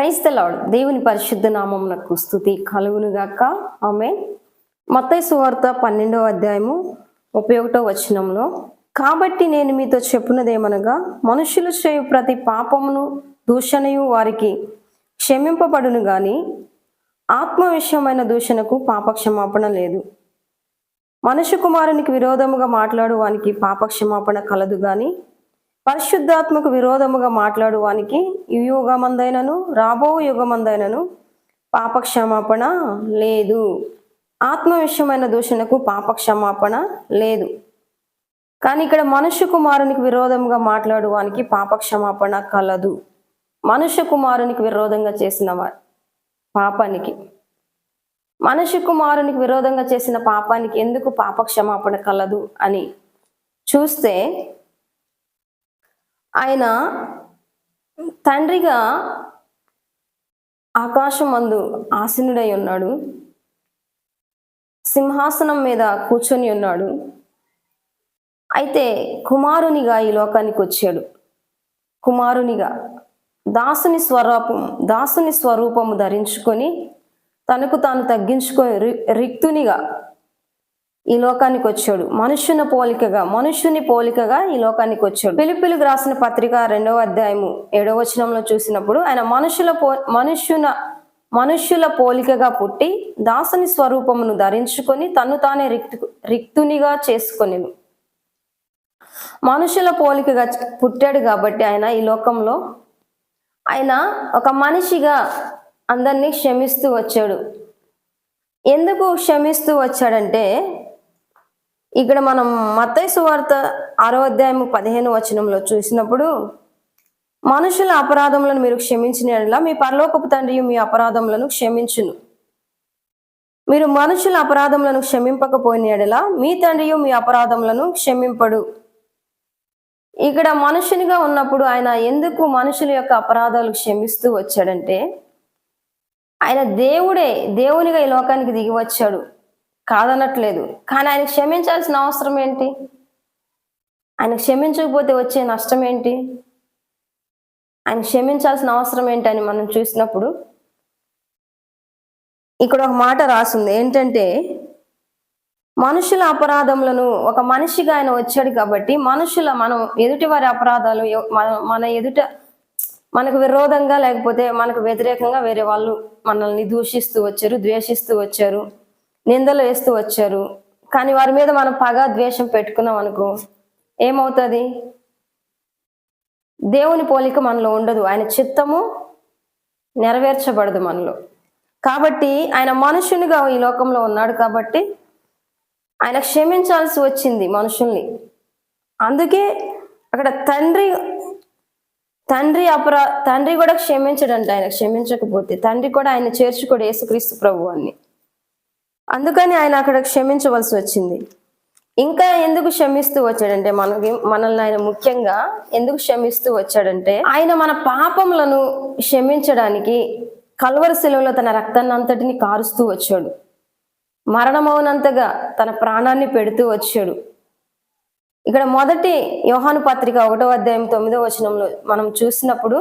క్రైస్తలాడు దేవుని పరిశుద్ధ నామమునకు స్థుతి కలుగునుగాక. ఆమె మత్తయి సువార్త పన్నెండవ అధ్యాయము ముప్పై ఒకటో వచనంలో కాబట్టి నేను మీతో చెప్పున్నదేమనగా మనుషులు చేయు ప్రతి పాపమును దూషణయు వారికి క్షమింపబడును గాని ఆత్మ విషయమైన దూషణకు పాపక్షమాపణ లేదు. మనుషు కుమారునికి విరోధముగా మాట్లాడు వానికి పాపక్షమాపణ కలదు గాని పరిశుద్ధాత్మకు విరోధముగా మాట్లాడు వానికి ఈ యుగమందైనను రాబో యుగమందైనను పాపక్షమాపణ లేదు. ఆత్మ విషయమైన దూషణకు పాపక్షమాపణ లేదు. కానీ ఇక్కడ మనుష్య కుమారునికి విరోధంగా మాట్లాడు వానికి పాపక్షమాపణ కలదు. మనుష్య కుమారునికి విరోధంగా చేసిన పాపానికి. మనుష్య కుమారునికి విరోధంగా చేసిన పాపానికి ఎందుకు పాపక్షమాపణ కలదు అని చూస్తే ఆయన తండ్రిగా ఆకాశమందు ఆసీనుడై ఉన్నాడు. సింహాసనం మీద కూర్చొని ఉన్నాడు. అయితే కుమారునిగా ఈ లోకానికి వచ్చాడు కుమారునిగా దాసుని స్వరూపం దాసుని స్వరూపము ధరించుకొని తనకు తాను తగ్గించుకొని రి- రిక్తునిగా ఈ లోకానికి వచ్చాడు. మనుష్యుని పోలికగా మనుష్యుని పోలికగా ఈ లోకానికి వచ్చాడు. పిలుపులకు రాసిన పత్రిక రెండవ అధ్యాయము ఏడవ వచనంలో చూసినప్పుడు ఆయన మనుషుల పో మనుష్యున మనుష్యుల పోలికగా పుట్టి దాసుని స్వరూపమును ధరించుకొని తను తానే రిక్తు రిక్తునిగా చేసుకొనిను. మనుషుల పోలికగా పుట్టాడు కాబట్టి ఆయన ఈ లోకంలో ఆయన ఒక మనిషిగా అందరినీ క్షమిస్తూ వచ్చాడు. ఎందుకు క్షమిస్తూ వచ్చాడంటే ఇక్కడ మనం మత్తయి సువార్త ఆరో అధ్యాయము పదిహేను వచనంలో చూసినప్పుడు మనుషుల అపరాధములను మీరు క్షమించిన యెడల మీ పరలోకపు తండ్రి మీ అపరాధములను క్షమించును. మీరు మనుషుల అపరాధములను క్షమింపకపోయిన యెడల మీ తండ్రియు మీ అపరాధములను క్షమింపడు. ఇక్కడ మనుషునిగా ఉన్నప్పుడు ఆయన ఎందుకు మనుషుల యొక్క అపరాధాలు క్షమిస్తూ వచ్చాడంటే ఆయన దేవుడే దేవునిగా ఈ లోకానికి దిగి వచ్చాడు. కాదనట్లేదు. కానీ ఆయన క్షమించాల్సిన అవసరం ఏంటి? ఆయన క్షమించకపోతే వచ్చే నష్టం ఏంటి? ఆయన క్షమించాల్సిన అవసరం ఏంటని మనం చూసినప్పుడు ఇక్కడ ఒక మాట రాసింది. ఏంటంటే మనుషుల అపరాధములను ఒక మనిషిగా ఆయన వచ్చాడు కాబట్టి మనుషుల మనం ఎదుటి వారి అపరాధాలు మన ఎదుట మనకు విరోధంగా లేకపోతే మనకు వ్యతిరేకంగా వేరే వాళ్ళు మనల్ని దూషిస్తూ వచ్చారు ద్వేషిస్తూ వచ్చారు. నిందలు వేస్తూ వచ్చారు. కానీ వారి మీద మనం పగ ద్వేషం పెట్టుకున్నాం అనుకో ఏమవుతుంది? దేవుని పోలిక మనలో ఉండదు. ఆయన చిత్తము నెరవేర్చబడదు మనలో. కాబట్టి ఆయన మనుషునిగా ఈ లోకంలో ఉన్నాడు కాబట్టి ఆయన క్షమించాల్సి వచ్చింది మనుషుల్ని. అందుకే అక్కడ తండ్రి తండ్రి అపరా తండ్రి కూడా క్షమించడంట ఆయన క్షమించకపోతే. తండ్రి కూడా ఆయన చేర్చుకోడు యేసుక్రీస్తు ప్రభు అని అందుకని ఆయన అక్కడ క్షమించవలసి వచ్చింది. ఇంకా ఎందుకు క్షమిస్తూ వచ్చాడంటే మనకి మనల్ని ఆయన ముఖ్యంగా ఎందుకు క్షమిస్తూ వచ్చాడంటే ఆయన మన పాపములను క్షమించడానికి కల్వర శిలువలో తన రక్తాన్నంతటిని కారుస్తూ వచ్చాడు. మరణమవునంతగా తన ప్రాణాన్ని పెడుతూ వచ్చాడు. ఇక్కడ మొదటి యోహాను పత్రిక ఒకటో అధ్యాయం తొమ్మిదో వచనంలో మనం చూసినప్పుడు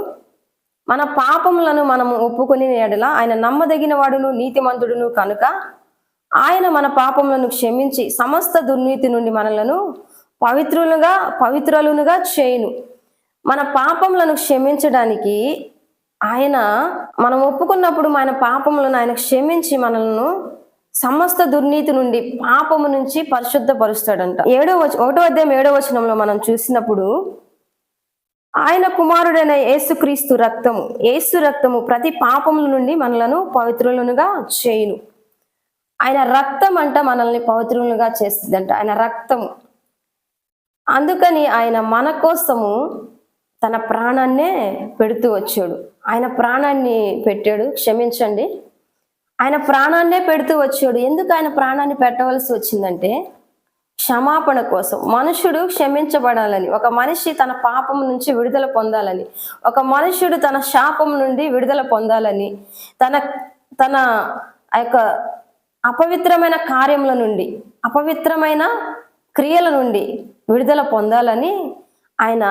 మన పాపములను మనము ఒప్పుకొని ఎడల ఆయన నమ్మదగిన వాడును నీతిమంతుడును కనుక ఆయన మన పాపములను క్షమించి సమస్త దుర్నీతి నుండి మనలను పవిత్రులుగా పవిత్రులుగా చేయును. మన పాపములను క్షమించడానికి ఆయన మనం ఒప్పుకున్నప్పుడు మన పాపములను ఆయన క్షమించి మనల్ని సమస్త దుర్నీతి నుండి పాపము నుంచి పరిశుద్ధపరుస్తాడంట. ఏడో వచ ఒకటో అధ్యాయం ఏడో వచనంలో మనం చూసినప్పుడు ఆయన కుమారుడైన యేసుక్రీస్తు రక్తము యేసు రక్తము ప్రతి పాపముల నుండి మనలను పవిత్రులనుగా చేయును. ఆయన రక్తం అంట మనల్ని పవిత్రులుగా చేస్తుందంట. ఆయన రక్తము. అందుకని ఆయన మన కోసము తన ప్రాణాన్నే పెడుతూ వచ్చాడు. ఆయన ప్రాణాన్ని పెట్టాడు. క్షమించండి. ఆయన ప్రాణాన్నే పెడుతూ వచ్చాడు. ఎందుకు ఆయన ప్రాణాన్ని పెట్టవలసి వచ్చిందంటే క్షమాపణ కోసం. మనుషుడు క్షమించబడాలని ఒక మనిషి తన పాపం నుంచి విడుదల పొందాలని ఒక మనుషుడు తన శాపం నుండి విడుదల పొందాలని తన తన ఆ యొక్క అపవిత్రమైన కార్యముల నుండి అపవిత్రమైన క్రియల నుండి విడుదల పొందాలని ఆయన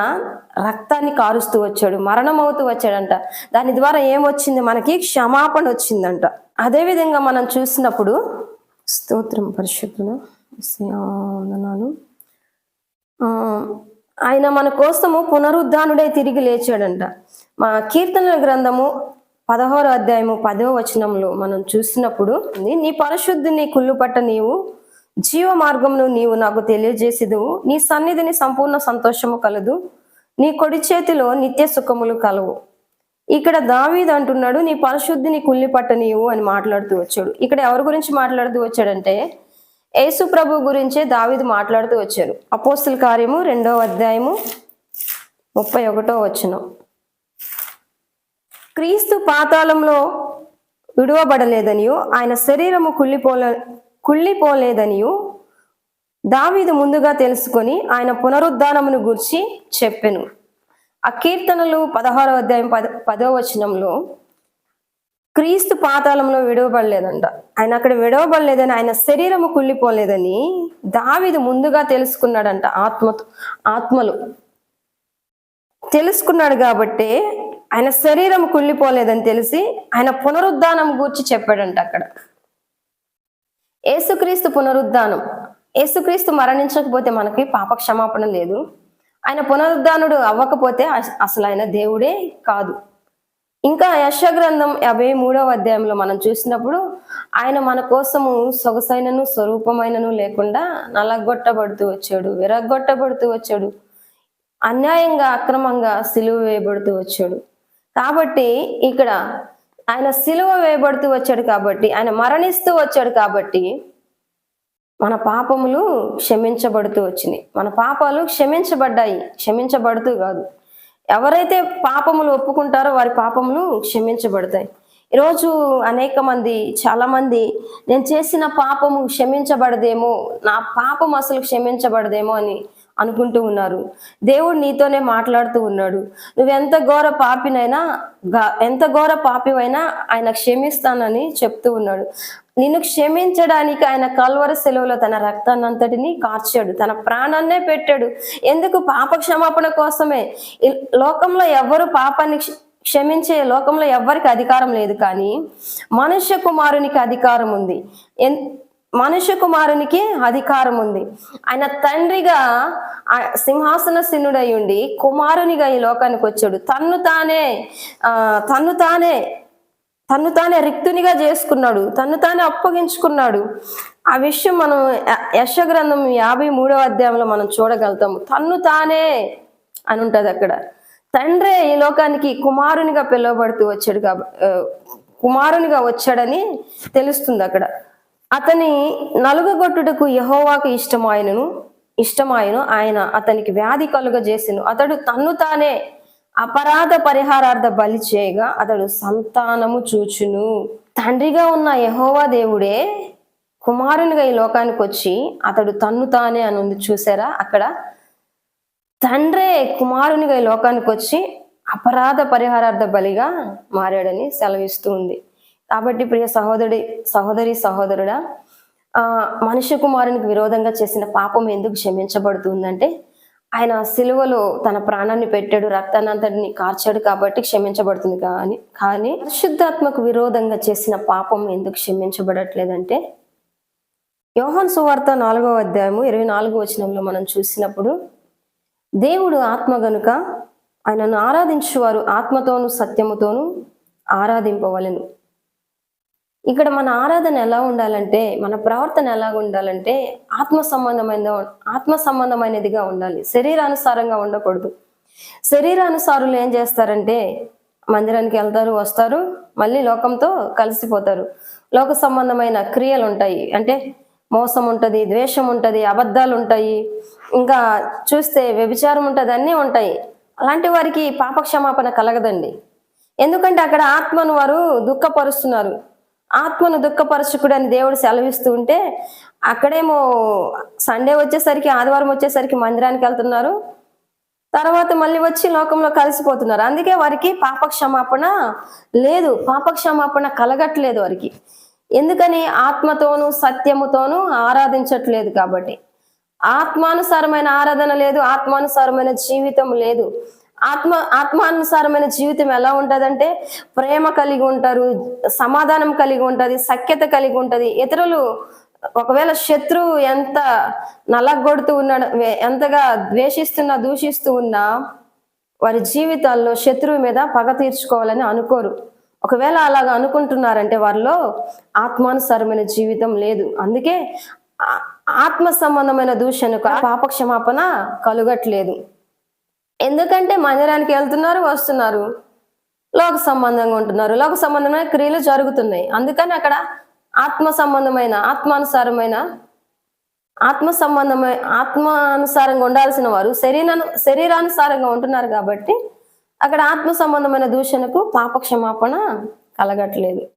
రక్తాన్ని కారుస్తూ వచ్చాడు మరణం అవుతూ వచ్చాడంట. దాని ద్వారా ఏమొచ్చింది? మనకి క్షమాపణ వచ్చిందంట. అదేవిధంగా మనం చూసినప్పుడు స్తోత్రం పరిశుద్ధులు వందనాలు. ఆయన మన కోసము పునరుద్ధానుడై తిరిగి లేచాడంట. మా కీర్తనల గ్రంథము పదహారో అధ్యాయము పదో వచనంలో మనం చూసినప్పుడు నీ పరిశుద్ధిని కుళ్ళుపట్ట నీవు జీవ మార్గమును నీవు నాకు తెలియజేసేదువు. నీ సన్నిధిని సంపూర్ణ సంతోషము కలదు. నీ కొడి చేతిలో నిత్య సుఖములు కలవు. ఇక్కడ దావీద్ అంటున్నాడు నీ పరిశుద్ధిని కుళ్ళిపట్ట నీవు అని మాట్లాడుతూ వచ్చాడు. ఇక్కడ ఎవరి గురించి మాట్లాడుతూ వచ్చాడంటే యేసు ప్రభు గురించే దావీదు మాట్లాడుతూ వచ్చారు అపోస్తుల కార్యము రెండవ అధ్యాయము ముప్పై ఒకటో వచనం. క్రీస్తు పాతాళంలో విడువబడలేదనియు ఆయన శరీరము కుళ్ళిపోలే కుళ్ళిపోలేదనియు దావీదు ముందుగా తెలుసుకొని ఆయన పునరుద్ధానమును గురించి చెప్పెను. ఆ కీర్తనలు పదహారో అధ్యాయం పద పదో వచనంలో క్రీస్తు పాతాళంలో విడవబడలేదంట. ఆయన అక్కడ విడవబడలేదని ఆయన శరీరము కుళ్ళిపోలేదని దావీదు ముందుగా తెలుసుకున్నాడంట ఆత్మ ఆత్మలు. తెలుసుకున్నాడు కాబట్టే ఆయన శరీరం కుళ్ళిపోలేదని తెలిసి ఆయన పునరుద్ధానం గూర్చి చెప్పాడంట అక్కడ. ఏసుక్రీస్తు పునరుద్ధానం. ఏసుక్రీస్తు మరణించకపోతే మనకి పాప క్షమాపణ లేదు. ఆయన పునరుద్ధానుడు అవ్వకపోతే అసలు ఆయన దేవుడే కాదు. ఇంకా యశ గ్రంథం యాభై మూడవ అధ్యాయంలో మనం చూసినప్పుడు ఆయన మన కోసము సొగసైనను స్వరూపమైనను లేకుండా నలగొట్టబడుతూ వచ్చాడు విరగొట్టబడుతూ వచ్చాడు అన్యాయంగా అక్రమంగా సిలువ వేయబడుతూ వచ్చాడు. కాబట్టి ఇక్కడ ఆయన సిలువ వేయబడుతూ వచ్చాడు కాబట్టి ఆయన మరణిస్తూ వచ్చాడు కాబట్టి మన పాపములు క్షమించబడుతూ వచ్చినాయి. మన పాపాలు క్షమించబడ్డాయి. క్షమించబడుతూ కాదు. ఎవరైతే పాపములు ఒప్పుకుంటారో వారి పాపములు క్షమించబడతాయి. ఈరోజు అనేక మంది చాలామంది నేను చేసిన పాపము క్షమించబడదేమో నా పాపం అసలు క్షమించబడదేమో అని అనుకుంటూ ఉన్నారు. దేవుడు నీతోనే మాట్లాడుతూ ఉన్నాడు. నువ్వెంత ఘోర పాపినైనా ఎంత ఘోర పాపివైనా ఆయన క్షమిస్తానని చెప్తూ ఉన్నాడు. నిన్ను క్షమించడానికి ఆయన కల్వర సెలవులో తన రక్తాన్నంతటిని కార్చాడు. తన ప్రాణాన్నే పెట్టాడు. ఎందుకు? పాప క్షమాపణ కోసమే లోకంలో ఎవరు పాపాన్ని క్షమించే లోకంలో ఎవ్వరికి అధికారం లేదు కానీ మనుష్య కుమారునికి అధికారం ఉంది. ఎన్- మనుష్య కుమారునికి అధికారం ఉంది ఆయన తండ్రిగా ఆ సింహాసన సిన్నుడై ఉండి కుమారునిగా ఈ లోకానికి వచ్చాడు తన్ను తానే తన్ను తానే తన్ను తానే రిక్తునిగా చేసుకున్నాడు. తన్ను తానే అప్పగించుకున్నాడు. ఆ విషయం మనం యశగ్రంథం యశ గ్రంథం యాభై మూడవ అధ్యాయంలో మనం చూడగలుగుతాము. తన్ను తానే అని ఉంటుంది అక్కడ. తండ్రే ఈ లోకానికి కుమారునిగా పిలువబడుతూ వచ్చాడు కాబట్టి కుమారునిగా వచ్చాడని తెలుస్తుంది అక్కడ. అతని నలుగగొట్టుటకు యహోవాకు ఇష్టమాయనను ఇష్టమాయను. ఆయన అతనికి వ్యాధి కలుగజేసెను. అతడు తన్ను తానే అపరాధ పరిహారార్థ బలి చేయగా అతడు సంతానము చూచును. తండ్రిగా ఉన్న యహోవా దేవుడే కుమారునిగా ఈ లోకానికి వచ్చి అతడు తన్ను తానే అని ఉంది చూసారా? అక్కడ తండ్రే కుమారునిగా ఈ లోకానికి వచ్చి అపరాధ పరిహారార్థ బలిగా మారాడని సెలవిస్తూ ఉంది. కాబట్టి ప్రియ సహోదరుడి సహోదరి సహోదరుడా ఆ మనుష్య కుమారునికి విరోధంగా చేసిన పాపం ఎందుకు క్షమించబడుతుందంటే ఆయన సిలువలో తన ప్రాణాన్ని పెట్టాడు రక్తాన్ని కార్చాడు కాబట్టి క్షమించబడుతుంది కానీ కానీ పరిశుద్ధాత్మకు విరోధంగా చేసిన పాపం ఎందుకు క్షమించబడట్లేదంటే యోహన్ సువార్త నాలుగో అధ్యాయము ఇరవై నాలుగో వచనంలో మనం చూసినప్పుడు దేవుడు ఆత్మ గనుక ఆయనను ఆరాధించువారు ఆత్మతోను సత్యముతోను ఆరాధింపవలెను. ఇక్కడ మన ఆరాధన ఎలా ఉండాలంటే మన ప్రవర్తన ఎలా ఉండాలంటే ఆత్మ సంబంధమైన ఆత్మ సంబంధమైనదిగా ఉండాలి. శరీరానుసారంగా ఉండకూడదు. శరీరానుసారులు ఏం చేస్తారంటే మందిరానికి వెళ్తారు వస్తారు మళ్ళీ లోకంతో కలిసిపోతారు. లోక సంబంధమైన క్రియలు ఉంటాయి. అంటే మోసం ఉంటుంది ద్వేషం ఉంటుంది అబద్ధాలు ఉంటాయి. ఇంకా చూస్తే వ్యభిచారం ఉంటుంది అన్నీ ఉంటాయి. అలాంటి వారికి పాపక్షమాపణ కలగదండి. ఎందుకంటే అక్కడ ఆత్మను వారు దుఃఖపరుస్తున్నారు. ఆత్మను దుఃఖపరచుకుడు అని దేవుడు సెలవిస్తూ ఉంటే అక్కడేమో సండే వచ్చేసరికి ఆదివారం వచ్చేసరికి మందిరానికి వెళ్తున్నారు. తర్వాత మళ్ళీ వచ్చి లోకంలో కలిసిపోతున్నారు. అందుకే వారికి పాపక్షమాపణ లేదు. పాపక్షమాపణ కలగట్లేదు వారికి. ఎందుకని? ఆత్మతోనూ సత్యముతోనూ ఆరాధించట్లేదు కాబట్టి. ఆత్మానుసారమైన ఆరాధన లేదు. ఆత్మానుసారమైన జీవితం లేదు. ఆత్మ ఆత్మానుసారమైన జీవితం ఎలా ఉంటుందంటే ప్రేమ కలిగి ఉంటారు సమాధానం కలిగి ఉంటుంది సఖ్యత కలిగి ఉంటుంది. ఇతరులు ఒకవేళ శత్రువు ఎంత నలగొడుతూ ఉన్నాడు ఎంతగా ద్వేషిస్తున్నా దూషిస్తూ ఉన్నా వారి జీవితాల్లో శత్రువు మీద పగ తీర్చుకోవాలని అనుకోరు. ఒకవేళ అలాగా అనుకుంటున్నారంటే వారిలో ఆత్మానుసారమైన జీవితం లేదు. అందుకే ఆత్మ సంబంధమైన దూషణకు పాప క్షమాపణ కలుగట్లేదు. ఎందుకంటే మందిరానికి వెళ్తున్నారు వస్తున్నారు. లోక సంబంధంగా ఉంటున్నారు. లోక సంబంధమైన క్రియలు జరుగుతున్నాయి. అందుకని అక్కడ ఆత్మ సంబంధమైన ఆత్మానుసారమైన ఆత్మ సంబంధమైన ఆత్మానుసారంగా ఉండాల్సిన వారు శరీరాను శరీరానుసారంగా ఉంటున్నారు కాబట్టి అక్కడ ఆత్మ సంబంధమైన దూషణకు పాపక్షమాపణ కలగట్లేదు.